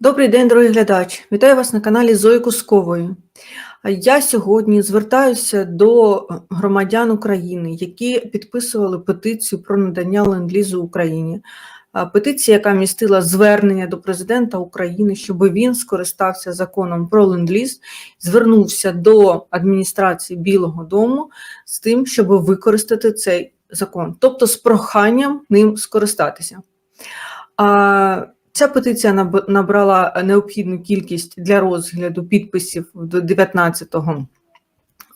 Добрий день, дорогі глядач! Вітаю вас на каналі Зої Кускової. Я сьогодні звертаюся до громадян України, які підписували петицію про надання ленд-лізу Україні. Петиція, яка містила звернення до президента України, щоб він скористався законом про ленд-ліз, звернувся до адміністрації Білого Дому з тим, щоб використати цей закон, тобто з проханням ним скористатися. Ця петиція набрала необхідну кількість для розгляду підписів до 19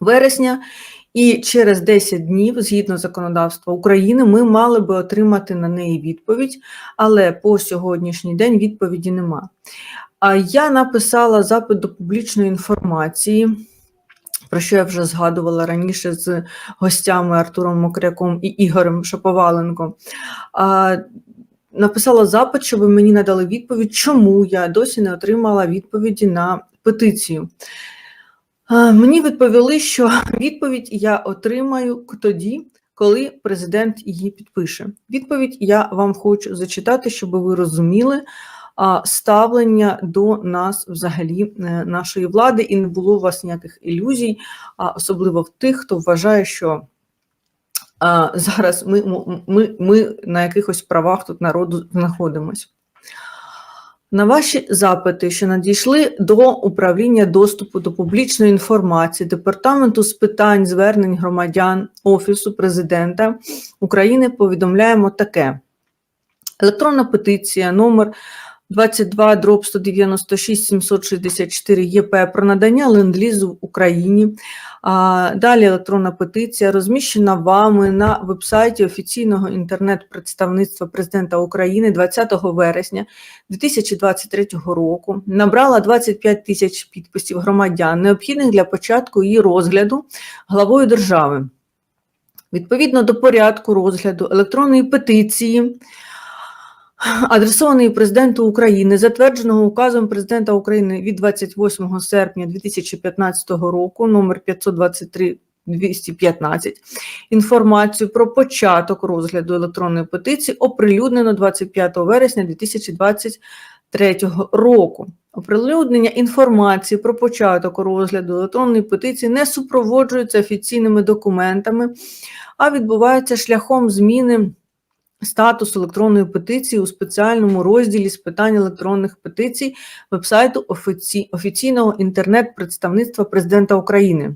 вересня, і через 10 днів, згідно законодавства України, ми мали би отримати на неї відповідь, але по сьогоднішній день відповіді нема. А я написала запит до публічної інформації. Про що я вже згадувала раніше з гостями Артуром Мокряком і Ігорем Шаповаленко. Написала запит, щоб мені надали відповідь, чому я досі не отримала відповіді на петицію. Мені відповіли, що відповідь я отримаю тоді, коли президент її підпише. Відповідь я вам хочу зачитати, щоб ви розуміли ставлення до нас, взагалі, е, нашої влади, і не було у вас ніяких ілюзій, особливо в тих, хто вважає, що зараз ми, ми, ми на якихось правах тут народу знаходимося. На ваші запити, що надійшли до управління доступу до публічної інформації Департаменту з питань звернень громадян Офісу президента України, повідомляємо таке: електронна петиція номер 22 дроб 196 764 ЄП про надання ленд-лізу Україні. Далі електронна петиція розміщена вами на вебсайті офіційного інтернет-представництва президента України 20 вересня 2023 року. Набрала 25 тисяч підписів громадян, необхідних для початку її розгляду главою держави. Відповідно до порядку розгляду електронної петиції адресований президенту України, затвердженого указом президента України від 28 серпня 2015 року, номер 523 215, інформацію про початок розгляду електронної петиції оприлюднено 25 вересня 2023 року. Оприлюднення інформації про початок розгляду електронної петиції не супроводжується офіційними документами, а відбувається шляхом зміни статус електронної петиції у спеціальному розділі з питань електронних петицій вебсайту офіці... офіційного інтернет-представництва президента України.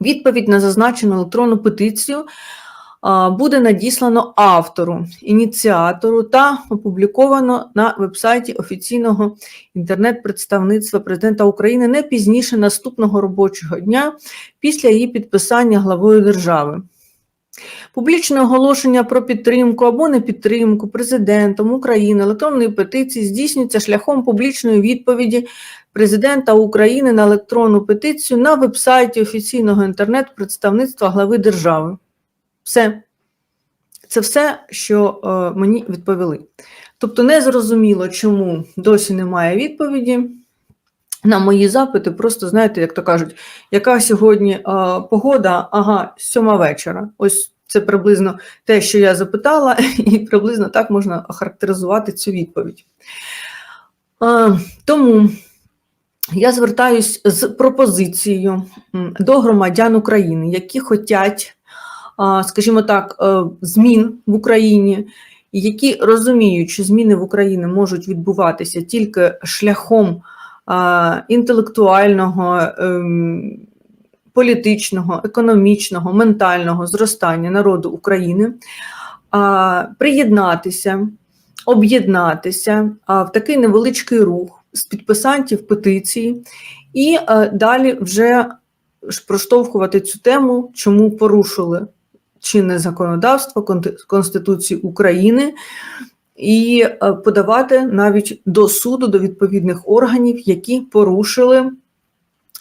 Відповідь на зазначену електронну петицію буде надіслано автору, ініціатору та опубліковано на вебсайті офіційного інтернет-представництва президента України не пізніше наступного робочого дня після її підписання главою держави. Публічне оголошення про підтримку або непідтримку президентом України електронної петиції здійснюється шляхом публічної відповіді президента України на електронну петицію на вебсайті офіційного інтернет-представництва глави держави. Все. Це все, що е, мені відповіли. Тобто, не зрозуміло, чому досі немає відповіді. На мої запити, просто знаєте, як то кажуть, яка сьогодні е, погода? Ага, сьома вечора. Ось це приблизно те, що я запитала, і приблизно так можна охарактеризувати цю відповідь. Е, тому я звертаюсь з пропозицією до громадян України, які хочуть, е, скажімо так, змін в Україні, які розуміють, що зміни в Україні можуть відбуватися тільки шляхом інтелектуального. ем, політичного, економічного, ментального зростання народу України, приєднатися, об'єднатися в такий невеличкий рух з підписантів петиції, і далі вже проштовхувати цю тему, чому порушили чинне законодавство Конституції України. І е, подавати навіть до суду, до відповідних органів, які порушили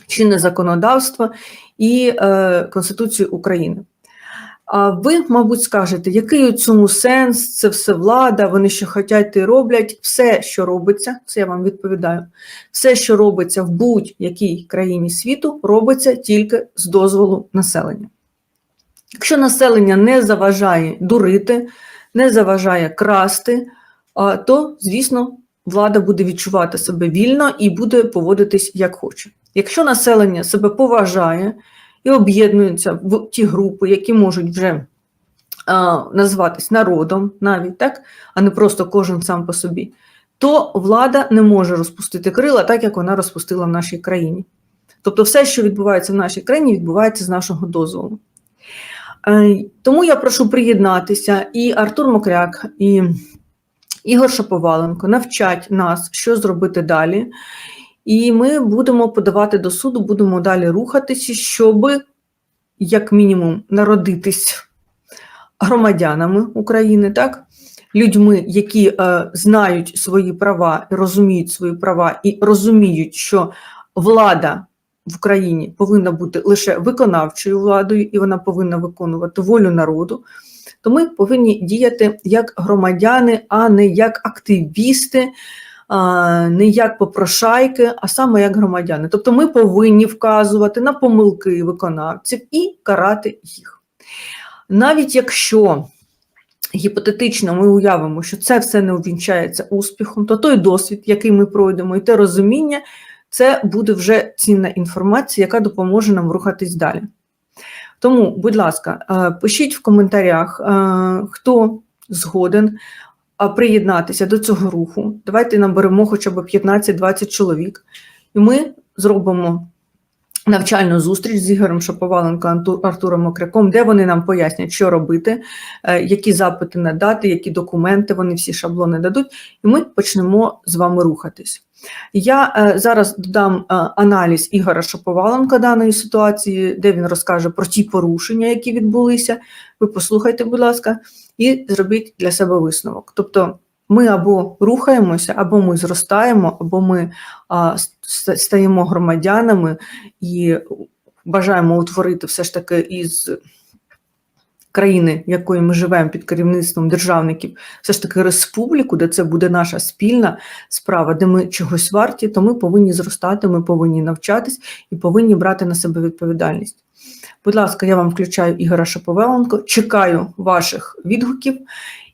чинне законодавство і е, Конституцію України. А ви, мабуть, скажете, який у цьому сенс? Це все влада, вони що хочуть, і роблять. Все, що робиться, це я вам відповідаю. Все, що робиться в будь-якій країні світу, робиться тільки з дозволу населення. Якщо населення не заважає дурити, не заважає красти, то, звісно, влада буде відчувати себе вільно і буде поводитись як хоче. Якщо населення себе поважає і об'єднується в ті групи, які можуть вже назватись народом, навіть так, а не просто кожен сам по собі, то влада не може розпустити крила так, як вона розпустила в нашій країні. Тобто, все, що відбувається в нашій країні, відбувається з нашого дозволу. Е, Тому я прошу приєднатися і Артур Мокряк, і Ігор Шаповаленко навчать нас, що зробити далі. І ми будемо подавати до суду, будемо далі рухатися, щоб, як мінімум, народитись громадянами України, так? людьми, які е, знають свої права, розуміють свої права і розуміють, що влада в Україні повинна бути лише виконавчою владою, і вона повинна виконувати волю народу, то ми повинні діяти як громадяни, а не як активісти, не як попрошайки, а саме як громадяни. Тобто ми повинні вказувати на помилки виконавців і карати їх. Навіть якщо гіпотетично ми уявимо, що це все не увінчається успіхом, то той досвід, який ми пройдемо, і те розуміння, це буде вже цінна інформація, яка допоможе нам рухатись далі. Тому, будь ласка, е, пишіть в коментарях, е, хто згоден приєднатися до цього руху. Давайте наберемо хоча б 15-20 чоловік, і ми зробимо навчальну зустріч з Ігорем Шаповаленко Артуром Окряком, де вони нам пояснять, що робити, е, які запити надати, які документи, вони всі шаблони дадуть, і ми почнемо з вами рухатись. Я е, зараз додам е, аналіз Ігора Шаповаленка даної ситуації, де він розкаже про ті порушення, які відбулися. Ви послухайте, будь ласка, і зробіть для себе висновок. Тобто ми або рухаємося, або ми зростаємо, або ми стаємо громадянами і бажаємо утворити все ж таки із країни, якої ми живемо під керівництвом державників, все ж таки республіку, де це буде наша спільна справа, де ми чогось варті, то ми повинні зростати, ми повинні навчатись і повинні брати на себе відповідальність. Будь ласка, я вам включаю Ігора Шаповаленко, чекаю ваших відгуків.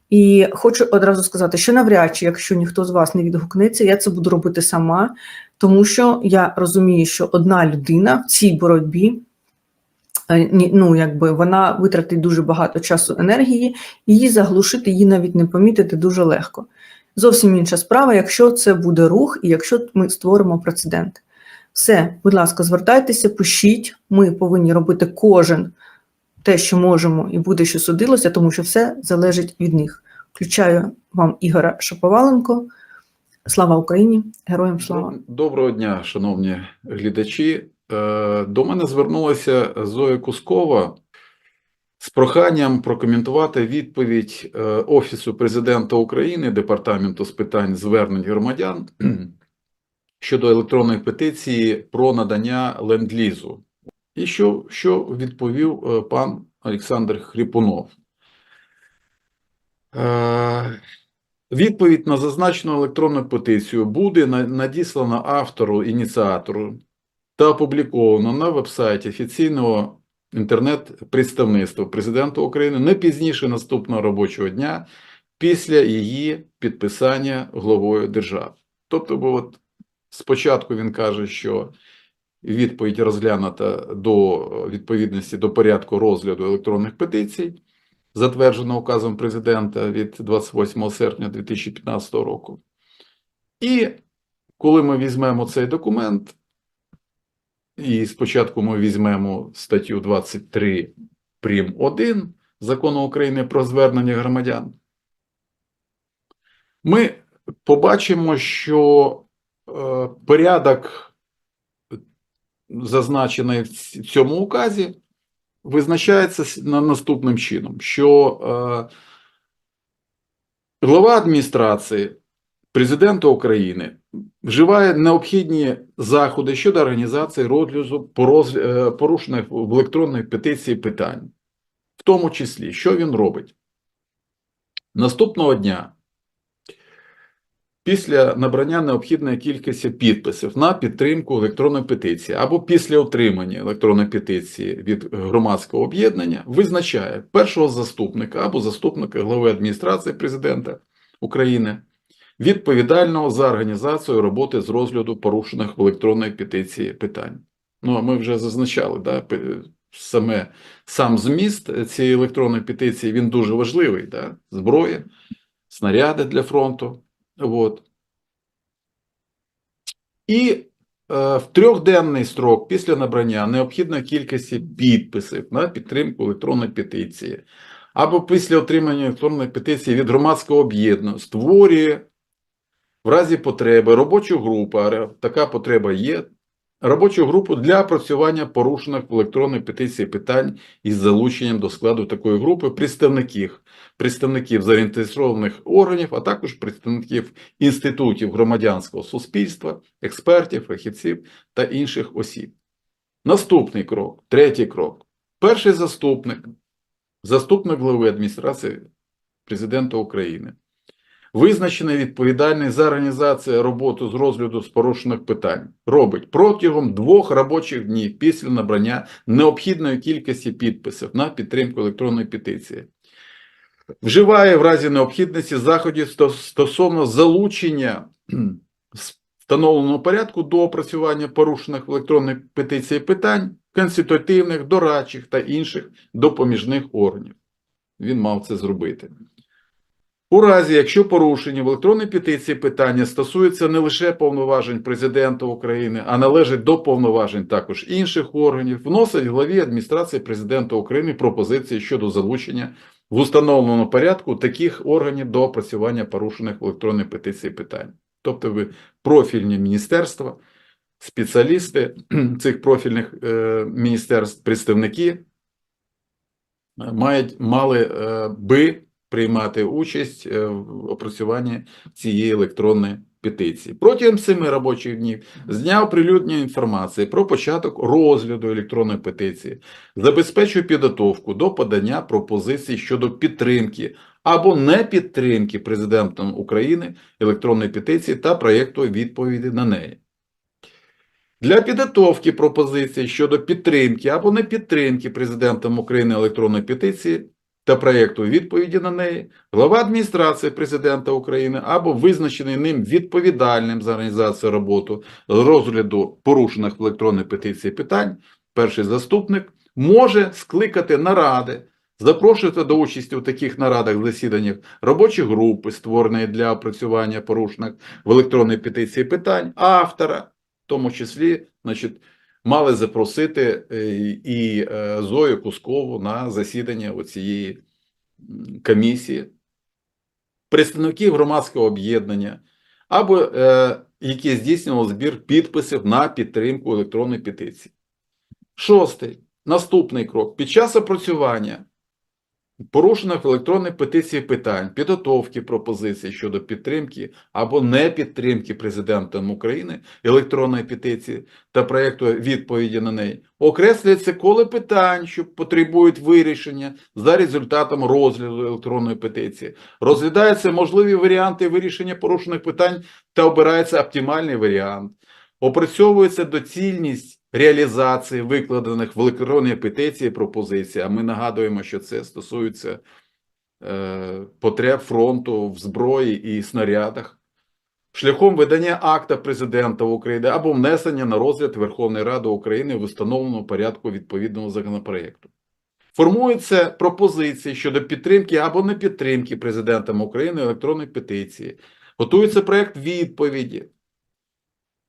І хочу одразу сказати, що навряд чи, якщо ніхто з вас не відгукнеться, я це буду робити сама, тому що я розумію, що одна людина в цій боротьбі, ну якби вона витратить дуже багато часу енергії, її заглушити, її навіть не помітити дуже легко. Зовсім інша справа, якщо це буде рух, і якщо ми створимо прецедент. Все, будь ласка, звертайтеся, пишіть. Ми повинні робити кожен те, що можемо, і буде, що судилося, тому що все залежить від них. Включаю вам Ігора Шаповаленко. Слава Україні! Героям слава! Доброго дня, шановні глядачі. Е, До мене звернулася Зоя Кускова з проханням прокоментувати відповідь е, Офісу президента України, Департаменту з питань звернень громадян щодо електронної петиції про надання ленд-лізу. І що, що відповів е, пан Олександр Хріпунов. Відповідь на зазначену електронну петицію буде надіслана автору, ініціатору та опубліковано на вебсайті офіційного інтернет-представництва Президента України не пізніше наступного робочого дня після її підписання главою держави. Тобто, бо от спочатку він каже, що відповідь розглянута до відповідності до порядку розгляду електронних петицій затверджено указом президента від 28 серпня 2015 року. І коли ми візьмемо цей документ, і спочатку ми візьмемо статтю 23 прим. 1 Закону України про звернення громадян, ми побачимо, що е, порядок, зазначений в цьому указі, визначається на наступним чином, що е, глава адміністрації президента України вживає необхідні заходи щодо організації розгляду е, порушених в електронній петиції питань, в тому числі, що він робить наступного дня. Після набрання необхідної кількості підписів на підтримку електронної петиції або після отримання електронної петиції від громадського об'єднання визначає першого заступника або заступника глави адміністрації президента України відповідального за організацію роботи з розгляду порушених в електронної петиції питань. Ну, а ми вже зазначали, да, саме сам зміст цієї електронної петиції він дуже важливий. Да? Зброя, снаряди для фронту. От. І е, в трьохденний строк після набрання необхідної кількості підписів на підтримку електронної петиції або після отримання електронної петиції від громадського об'єднання створює в разі потреби робочу групу, а така потреба є, робочу групу для опрацювання порушених в електронній петиції питань із залученням до складу такої групи представників, представників заінтересованих органів, а також представників інститутів громадянського суспільства, експертів, фахівців та інших осіб. Наступний крок, третій крок. Перший заступник, заступник глави адміністрації президента України, визначений відповідальний за організацію роботи з розгляду з порушених питань, робить протягом двох робочих днів після набрання необхідної кількості підписів на підтримку електронної петиції. Вживає в разі необхідності заходів стосовно залучення встановленого порядку до опрацювання порушених в електронній петиції питань, консультативних, дорадчих та інших допоміжних органів. Він мав це зробити. У разі, якщо порушені в електронній петиції питання стосуються не лише повноважень президента України, а належать до повноважень також інших органів, вносить главі адміністрації президента України пропозиції щодо залучення в установленому порядку таких органів до опрацювання порушених в електронній петиції питань. Тобто ви профільні міністерства, спеціалісти цих профільних е, міністерств, представники е, мають, мали е, би приймати участь е, в опрацюванні цієї електронної петиції. Протягом семи робочих днів з дня оприлюднення інформації про початок розгляду електронної петиції забезпечує підготовку до подання пропозицій щодо підтримки або не підтримки президентом України електронної петиції та проєкту відповіді на неї. Для підготовки пропозицій щодо підтримки або не підтримки президентом України електронної петиції та проєкту відповіді на неї, глава адміністрації президента України або визначений ним відповідальним за організацію роботи з розгляду порушених в електронній петиції питань, перший заступник може скликати наради, запрошувати до участі у таких нарадах, засіданнях робочі групи, створені для опрацювання порушених в електронній петиції питань, автора, в тому числі, значить, мали запросити е, і е, Зою Кускову на засідання цієї комісії, представників громадського об'єднання, або е, які здійснювали збір підписів на підтримку електронної петиції. Шостий. Наступний крок. Під час опрацювання порушених в електронній петиції питань, підготовки пропозицій щодо підтримки або не підтримки президентом України електронної петиції та проєкту відповіді на неї, окреслюється коло питань, що потребують вирішення за результатом розгляду електронної петиції. Розглядаються можливі варіанти вирішення порушених питань та обирається оптимальний варіант. Опрацьовується доцільність реалізації викладених в електронній петиції пропозицій. А ми нагадуємо, що це стосується е, потреб фронту в зброї і снарядах, шляхом видання акта президента України або внесення на розгляд Верховної Ради України в установленому порядку відповідного законопроекту. Формуються пропозиції щодо підтримки або не підтримки президентом України електронної петиції. Готується проект відповіді.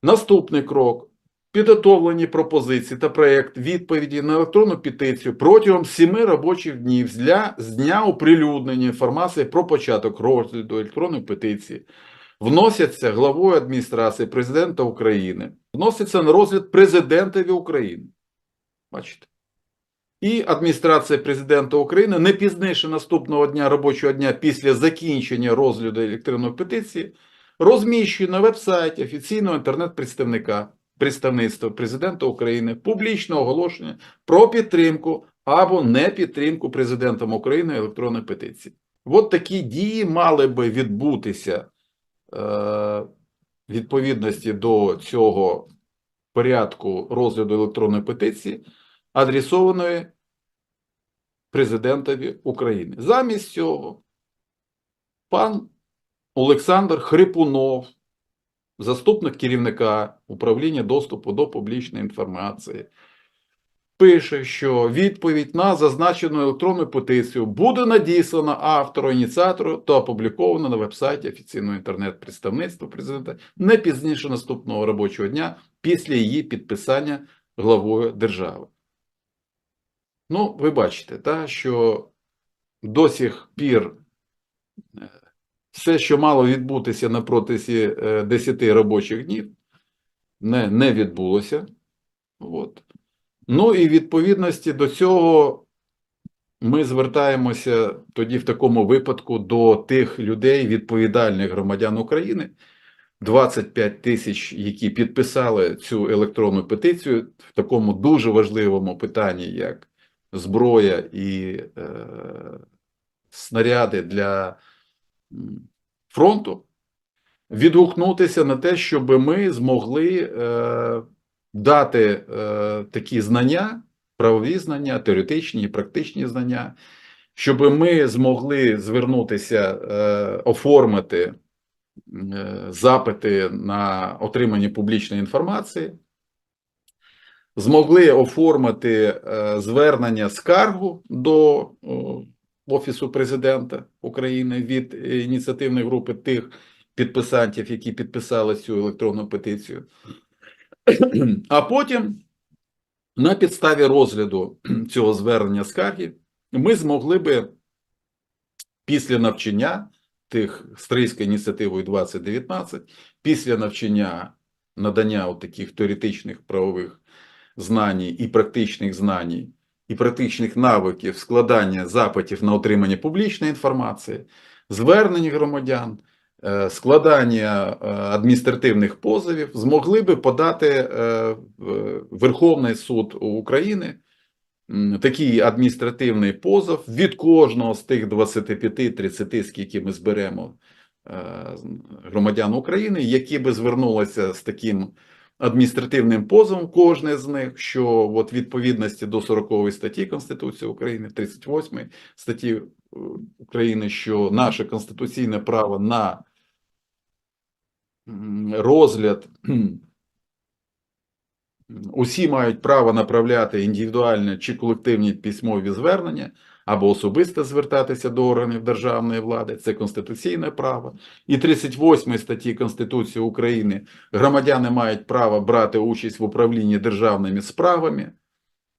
Наступний крок. Підготовлені пропозиції та проєкт відповіді на електронну петицію протягом семи робочих днів з дня, з дня оприлюднення інформації про початок розгляду електронної петиції вносяться главою адміністрації президента України, вносяться на розгляд президентові України. Бачите? І адміністрація президента України не пізніше наступного дня робочого дня після закінчення розгляду електронної петиції розміщує на вебсайті офіційного інтернет-представника представництва президента України публічне оголошення про підтримку або не підтримку президентом України електронної петиції. От такі дії мали би відбутися е, відповідності до цього порядку розгляду електронної петиції, адресованої президентові України. Замість цього пан Олександр Хрипунов, заступник керівника управління доступу до публічної інформації, пише, що відповідь на зазначену електронну петицію буде надіслана автору, ініціатору та опублікована на вебсайті офіційного інтернет-представництва президента не пізніше наступного робочого дня після її підписання главою держави. Ну, ви бачите, та, що до сих пір е, все, що мало відбутися на протязі е, 10 робочих днів, не, не відбулося. От. Ну і відповідності до цього ми звертаємося тоді в такому випадку до тих людей, відповідальних громадян України, 25 тисяч, які підписали цю електронну петицію в такому дуже важливому питанні, як зброя і е, снаряди для фронту, відгукнутися на те, щоб ми змогли е, дати е, такі знання, правові знання, теоретичні і практичні знання, щоб ми змогли звернутися, е, оформити е, запити на отримання публічної інформації, змогли оформити е, звернення скаргу до Офісу президента України від ініціативної групи тих підписантів, які підписали цю електронну петицію. А потім на підставі розгляду цього звернення скарги ми змогли би після навчання тих стрийською ініціативою 2019, після навчання надання таких теоретичних правових знань і практичних знань, і практичних навиків складання запитів на отримання публічної інформації, звернень громадян, е, складання е, адміністративних позовів змогли би подати е, Верховний суд України такий адміністративний позов від кожного з тих 25-30, скільки ми зберемо громадян України, які би звернулися з таким адміністративним позовом, кожне з них, що от відповідності до 40 статті Конституції України, 38 статті е, України, що наше конституційне право на розгляд усі мають право направляти індивідуальні чи колективні письмові звернення або особисто звертатися до органів державної влади. Це конституційне право. І 38 статті Конституції України громадяни мають право брати участь в управлінні державними справами.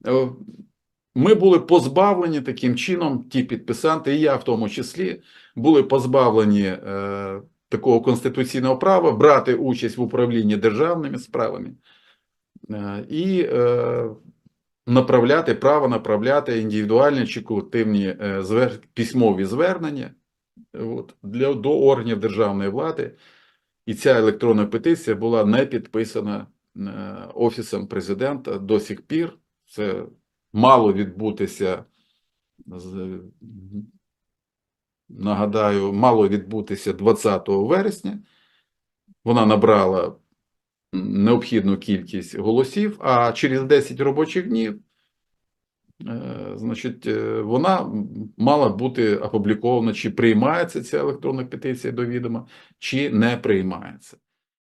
Е, Ми були позбавлені таким чином, ті підписанти, і я в тому числі, були позбавлені е, такого конституційного права брати участь в управлінні державними справами е, і е, направляти право направляти індивідуальні чи колективні е, звер... письмові звернення от, для, до органів державної влади. І ця електронна петиція була не підписана е, Офісом президента до сих пір. Це мало відбутися, нагадаю, мало відбутися 20 вересня. Вона набрала необхідну кількість голосів, а через 10 робочих днів, е, значить, е, вона мала бути опублікована, чи приймається ця електронна петиція до відома, чи не приймається.